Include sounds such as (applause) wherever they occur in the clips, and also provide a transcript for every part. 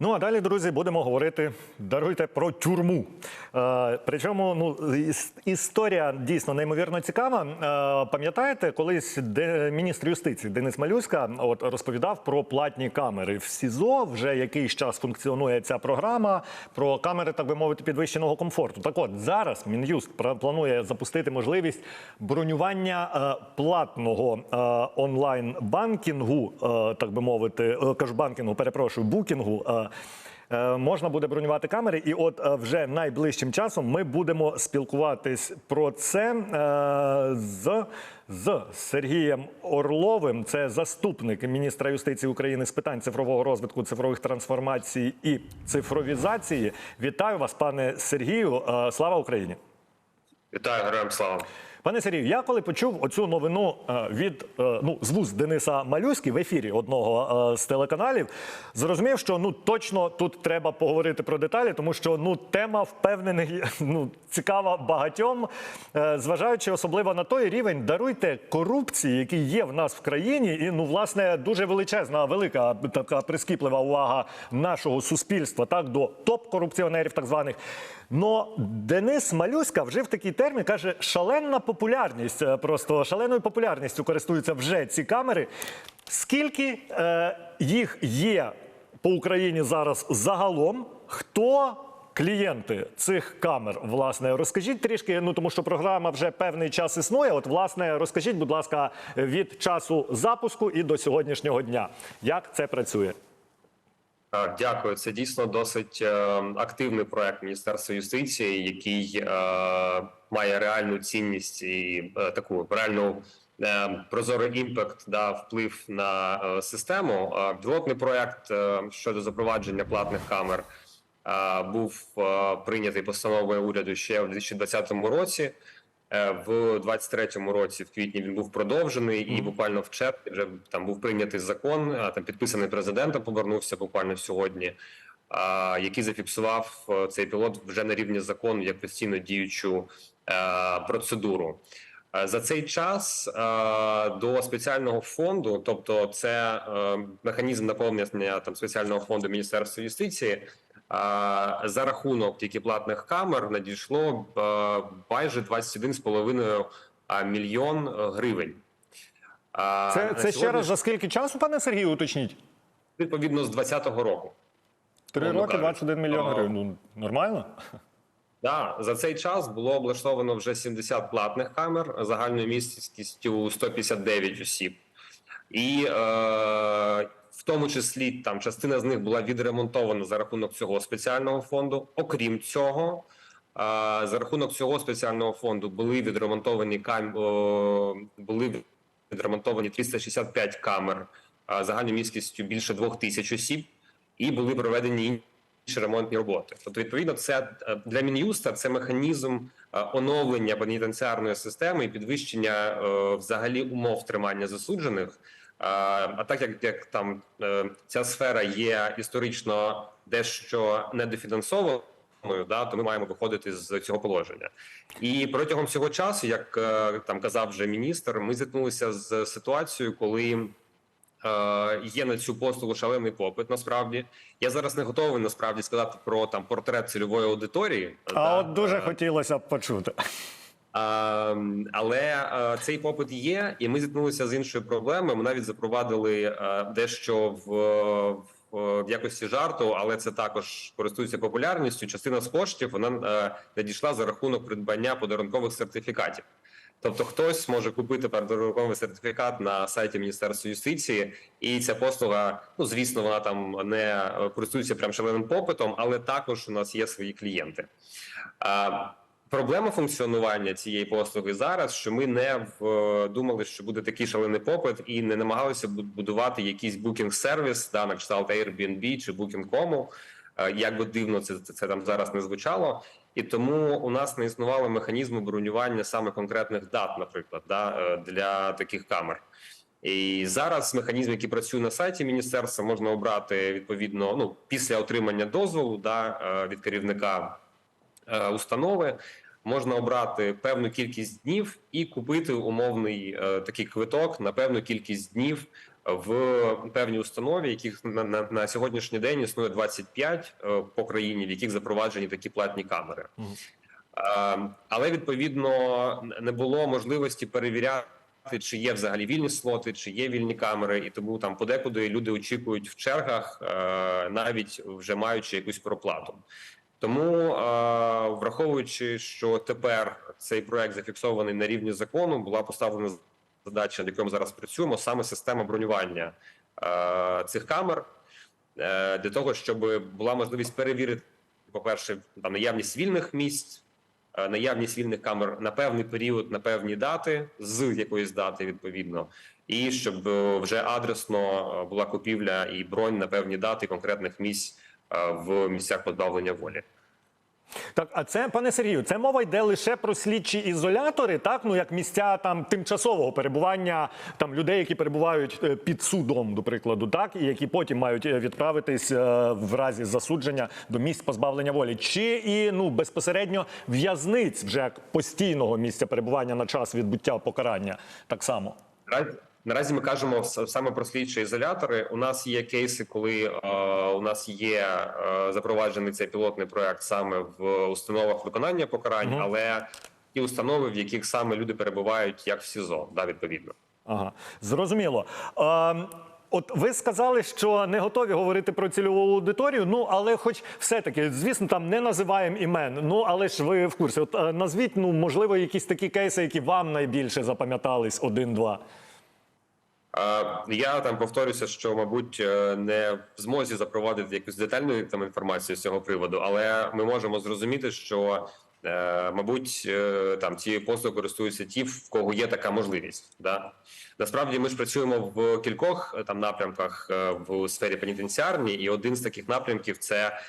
Ну а далі, друзі, будемо говорити. Даруйте про тюрму. Е, причому ну іс- історія дійсно неймовірно цікава. Е, пам'ятаєте, колись де міністр юстиції Денис Малюська от розповідав про платні камери в СІЗО. Вже якийсь час функціонує ця програма про камери, так би мовити, підвищеного комфорту. Так от зараз Мін'юст планує запустити можливість бронювання е, платного е, онлайн банкінгу, е, так би мовити, е, кажу банкінгу, перепрошую, букінгу. е, Е, Можна буде бронювати камери, і от е, вже найближчим часом ми будемо спілкуватись про це е, з, з Сергієм Орловим. Це заступник міністра юстиції України з питань цифрового розвитку, цифрових трансформацій і цифровізації. Вітаю вас, пане Сергію. Слава Україні! Вітаю, героям слава. Пане Сергію, я коли почув оцю новину е, від е, ну з вуст Дениса Малюськи в ефірі одного е, з телеканалів, зрозумів, що ну точно тут треба поговорити про деталі, тому що ну тема впевнений (laughs) ну цікава багатьом, зважаючи особливо на той рівень даруйте корупції, який є в нас в країні, і ну власне дуже величезна, велика така прискіплива увага нашого суспільства так до топ-корупціонерів, так званих. Но Денис Малюська вжив такий термін, каже, шалена популярність. е, Просто шаленою популярністю користуються вже ці камери. Скільки е, їх є по Україні зараз загалом? Хто клієнти цих камер? Власне, розкажіть трішки. Ну тому що програма вже певний час існує. От, власне, розкажіть, будь ласка, від часу запуску і до сьогоднішнього дня, як це працює? Дякую. Це дійсно досить е, активний проект Міністерства юстиції, який е, має реальну цінність і е, таку реальну прозорий імпакт да вплив на систему. Пілотний проект щодо запровадження платних камер був прийнятий постановою уряду ще в 2020 році. Е, В 23-му році, в квітні, він був продовжений, і буквально в червні вже там був прийнятий закон, там підписаний президентом, повернувся буквально сьогодні, який зафіксував е, цей пілот вже на рівні закону як постійно діючу е, процедуру. За цей час до спеціального фонду, тобто це механізм наповнення там спеціального фонду Міністерства юстиції, за рахунок тільки платних камер надійшло е, майже 21,5 а, мільйон е, гривень. Це, це ще раз за скільки часу, пане Сергію, уточніть? відповідно з 2020 року. Три роки, кажучи. 21 мільйон А. гривень. Ну нормально. Да, за цей час було облаштовано вже 70 платних камер загальною місткістю 159 осіб, і е, в тому числі там частина з них була відремонтована за рахунок цього спеціального фонду. Окрім цього, за рахунок цього спеціального фонду були відремонтовані кам... були відремонтовані 365 камер загальною місткістю більше 2000 осіб, і були проведені інші ремонтні роботи. Тобто, відповідно, це е, для мін'юста це механізм е, оновлення пенітенціарної системи і підвищення е, взагалі умов тримання засуджених. А так як, як там е, ця сфера є історично дещо недофінансованою, да, то ми маємо виходити з цього положення. І протягом цього часу, як е, там казав вже міністр, ми зіткнулися з ситуацією, коли Е, Є на цю послугу шалений попит. Насправді я зараз не готовий насправді сказати про там портрет цільової аудиторії. А да, от дуже хотілося б почути. А, але е, цей попит є, і ми зіткнулися з іншою проблемою. Ми навіть запровадили е, дещо в, в, якості жарту, але це також користується популярністю. Частина з коштів вона е, надійшла за рахунок придбання подарункових сертифікатів. Тобто хтось може купити подарунковий сертифікат на сайті Міністерства юстиції, і ця послуга, ну звісно, вона там не користується прям шаленим попитом, але також у нас є свої клієнти. Проблема функціонування цієї послуги зараз, що ми не в, думали, що буде такий шалений попит, і не намагалися бу- будувати якийсь букінг-сервіс, да, на кшталт Airbnb чи Booking.com, е, як би дивно це, це, це там зараз не звучало. І тому у нас не існувало механізму бронювання саме конкретних дат, наприклад, да, е, для таких камер. І зараз механізм, який працює на сайті міністерства, можна обрати відповідно ну після отримання дозволу да, е, від керівника установи. Можна обрати певну кількість днів і купити умовний е, такий квиток на певну кількість днів в певній установі, яких на, на, на сьогоднішній день існує 25 е, по країні, в яких запроваджені такі платні камери. Е, Але відповідно не було можливості перевіряти, чи є взагалі вільні слоти, чи є вільні камери, і тому там подекуди люди очікують в чергах, е, навіть вже маючи якусь проплату. Тому, враховуючи, що тепер цей проект зафіксований на рівні закону, була поставлена задача, над якою ми зараз працюємо, саме система бронювання цих камер е, для того, щоб була можливість перевірити, по-перше, там наявність вільних місць, е, наявність вільних камер на певний період, на певні дати, з якоїсь дати відповідно, і щоб е, вже адресно була купівля і бронь на певні дати конкретних місць в місцях позбавлення волі. Так, а це, пане Сергію, це мова йде лише про слідчі ізолятори, так ну як місця там тимчасового перебування там людей, які перебувають е, під судом, до прикладу, так і які потім мають е, відправитись е, в разі засудження до місць позбавлення волі, чи і ну безпосередньо в'язниць вже як постійного місця перебування на час відбуття покарання, так само. Наразі, ми кажемо саме про слідчі ізолятори. У нас є кейси, коли е, у нас є е, запроваджений цей пілотний проект саме в установах виконання покарань, Мгм. але ті установи, в яких саме люди перебувають, як в СІЗО, да, відповідно. Ага, зрозуміло. Ем, От ви сказали, що не готові говорити про цільову аудиторію. Ну але, хоч все-таки, звісно, там не називаємо імен. Ну але ж ви в курсі. От е, назвіть, ну можливо, якісь такі кейси, які вам найбільше запам'ятались один-два. Я там повторюся, що мабуть е, не в змозі запровадити якусь детальну там інформацію з цього приводу, але ми можемо зрозуміти, що е, мабуть е, там цією послугою користуються ті, в кого є така можливість. Да? Насправді ми ж працюємо в кількох там напрямках в сфері пенітенціарній, і один з таких напрямків це.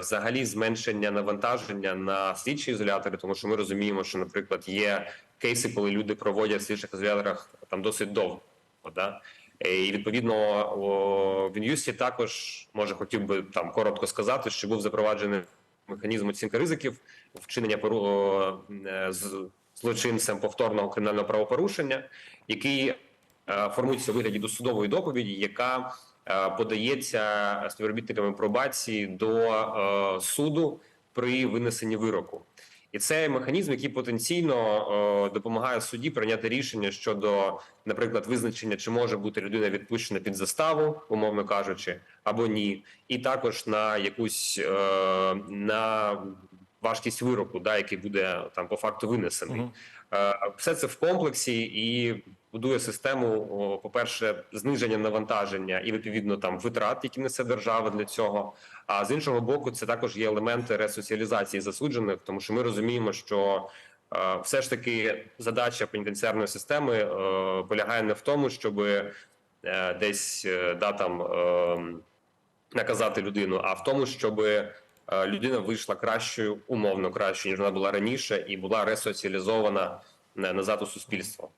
Взагалі зменшення навантаження на слідчі ізолятори, тому що ми розуміємо, що, наприклад, є кейси, коли люди проводять в слідчих ізоляторах там досить довго. Да? Е, І відповідно в ін'юсі також може хотів би там коротко сказати, що був запроваджений механізм оцінки ризиків вчинення пору е, з злочинцем повторного кримінального правопорушення, який е, формується у вигляді досудової доповіді, яка подається співробітниками пробації до суду при винесенні вироку. І це механізм, який потенційно е, допомагає судді прийняти рішення щодо, наприклад, визначення, чи може бути людина відпущена під заставу, умовно кажучи, або ні, і також на якусь е, на важкість вироку, да, який буде там по факту винесений. Мгм. Е, Все це в комплексі і будує систему, по-перше, зниження навантаження і відповідно там витрат, які несе держава для цього. А з іншого боку, це також є елементи ресоціалізації засуджених, тому що ми розуміємо, що е, все ж таки задача пенітенціарної системи е, полягає не в тому, щоб десь е, да там е, наказати людину, а в тому, щоб людина вийшла кращою, умовно кращою, ніж вона була раніше, і була ресоціалізована назад у суспільство.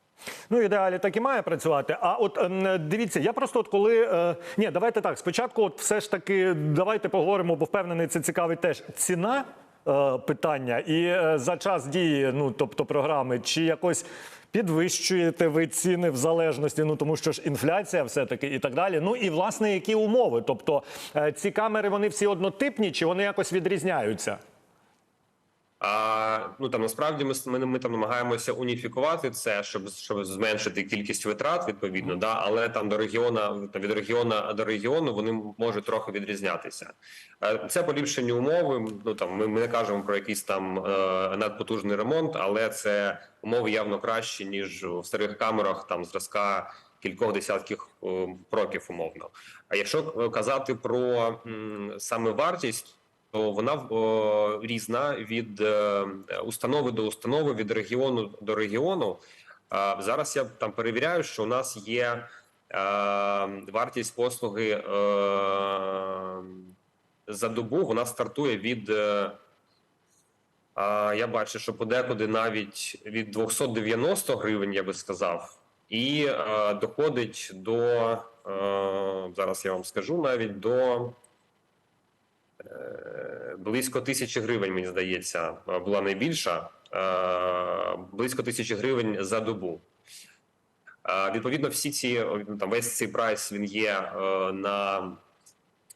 Ну, ідеалі так і має працювати. А от ем, дивіться, я просто от коли. Е, ні, давайте так. Спочатку, от все ж таки, давайте поговоримо, бо впевнений, це цікавить теж ціна е, питання. І е, за час дії, ну тобто програми, чи якось підвищуєте ви ціни в залежності, ну тому що ж інфляція все-таки і так далі. Ну і власне які умови? Тобто ці камери вони всі однотипні, чи вони якось відрізняються? А ну там насправді ми ми, ми там намагаємося уніфікувати це, щоб щоб зменшити кількість витрат відповідно, да але там до регіона від регіона до регіону вони можуть трохи відрізнятися. Е, Це поліпшені умови. Ну там ми, ми не кажемо про якийсь там е, надпотужний ремонт, але це умови явно кращі ніж в старих камерах там зразка кількох десятків е, років умовно. А якщо казати про саме вартість вона о, різна від е, установи до установи, від регіону до регіону. А зараз я там перевіряю, що у нас є е, вартість послуги е, за добу. Вона стартує від. Е, я бачу, що подекуди навіть від 290 гривень, я би сказав, і е, доходить до е, зараз. Я вам скажу навіть до е, близько тисячі гривень, мені здається, е, була найбільша. Е, близько тисячі гривень за добу. Е, Відповідно, всі ці там весь цей прайс він є е, на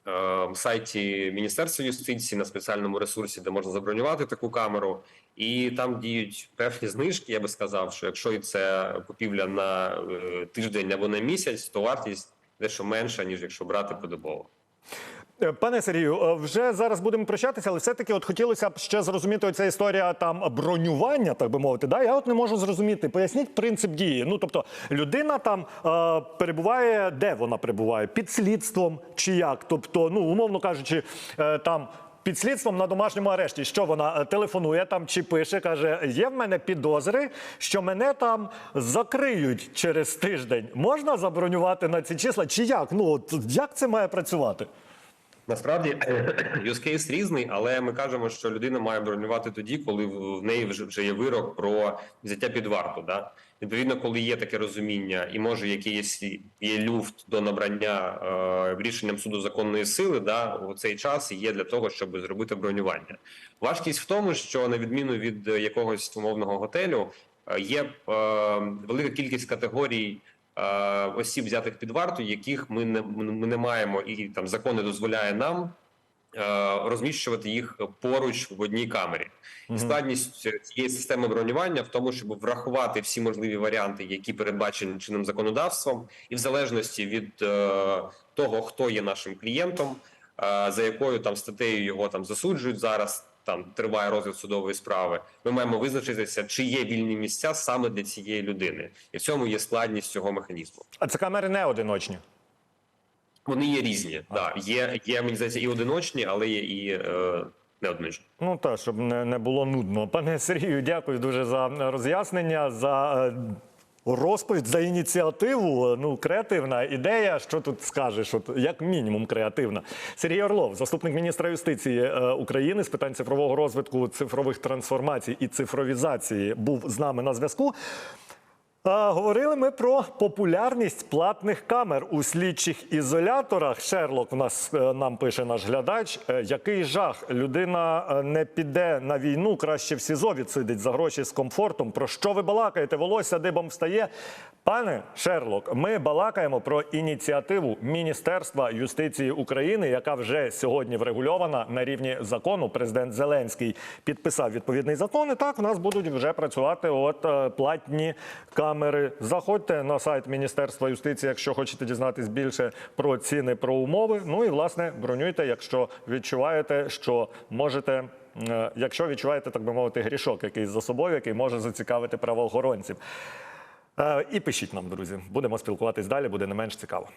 е, сайті Міністерства юстиції на спеціальному ресурсі, де можна забронювати таку камеру, і там діють певні знижки. Я би сказав, що якщо це купівля на е, тиждень або на місяць, то вартість дещо менша ніж якщо брати подобово. Е, Пане Сергію, е, вже зараз будемо прощатися, але все-таки от хотілося б ще зрозуміти оця історія там бронювання, так би мовити. Да? Я от не можу зрозуміти. Поясніть принцип дії. Ну тобто, людина там е, перебуває, де вона перебуває? Під слідством чи як? Тобто, ну умовно кажучи, е, там. Під слідством на домашньому арешті, що вона е, телефонує там чи пише, каже: є в мене підозри, що мене там закриють через тиждень. Можна забронювати на ці числа? Чи як? Ну от як це має працювати? Насправді (clears throat) use case різний, але ми кажемо, що людина має бронювати тоді, коли в неї вже є вирок про взяття під варту. Да? Відповідно, коли є таке розуміння, і може якийсь є люфт до набрання е, рішенням суду законної сили, да, у цей час є для того, щоб зробити бронювання. Важкість в тому, що на відміну від е, якогось умовного готелю, е, є е, велика кількість категорій осіб, взятих під варту, яких ми не ми не маємо, і там закон не дозволяє нам е, розміщувати їх поруч в одній камері. І Складність цієї системи бронювання в тому, щоб врахувати всі можливі варіанти, які передбачені чинним законодавством, і в залежності від е, того, хто є нашим клієнтом, е, за якою там статтею його там засуджують зараз. Там триває розгляд судової справи. Ми маємо визначитися, чи є вільні місця саме для цієї людини, і в цьому є складність цього механізму. А це камери не одиночні. Вони є різні. Да, є, є мені здається, і одиночні, але є і е, неодиночні. Ну так, щоб не, не було нудно. Пане Сергію, дякую дуже за роз'яснення, за е, розповідь, за ініціативу. Ну, креативна ідея. Що тут скажеш? От, як мінімум креативна. Сергій Орлов, заступник міністра юстиції е, України з питань цифрового розвитку, цифрових трансформацій і цифровізації, був з нами на зв'язку. Говорили ми про популярність платних камер у слідчих ізоляторах. Шерлок нас е, нам пише наш глядач. Е, Який жах? Людина е, не піде на війну, краще в СІЗО відсидить за гроші з комфортом. Про що ви балакаєте? Волосся дибом встає. Пане Шерлок, ми балакаємо про ініціативу Міністерства юстиції України, яка вже сьогодні врегульована на рівні закону. Президент Зеленський підписав відповідний закон. І так у нас будуть вже працювати от платні камери. Заходьте на сайт Міністерства юстиції, якщо хочете дізнатись більше про ціни, про умови. Ну і власне бронюйте, якщо відчуваєте, що можете. е, Якщо відчуваєте, так би мовити, грішок якийсь за собою, який може зацікавити правоохоронців. Е, І пишіть нам, друзі. Будемо спілкуватись далі, буде не менш цікаво.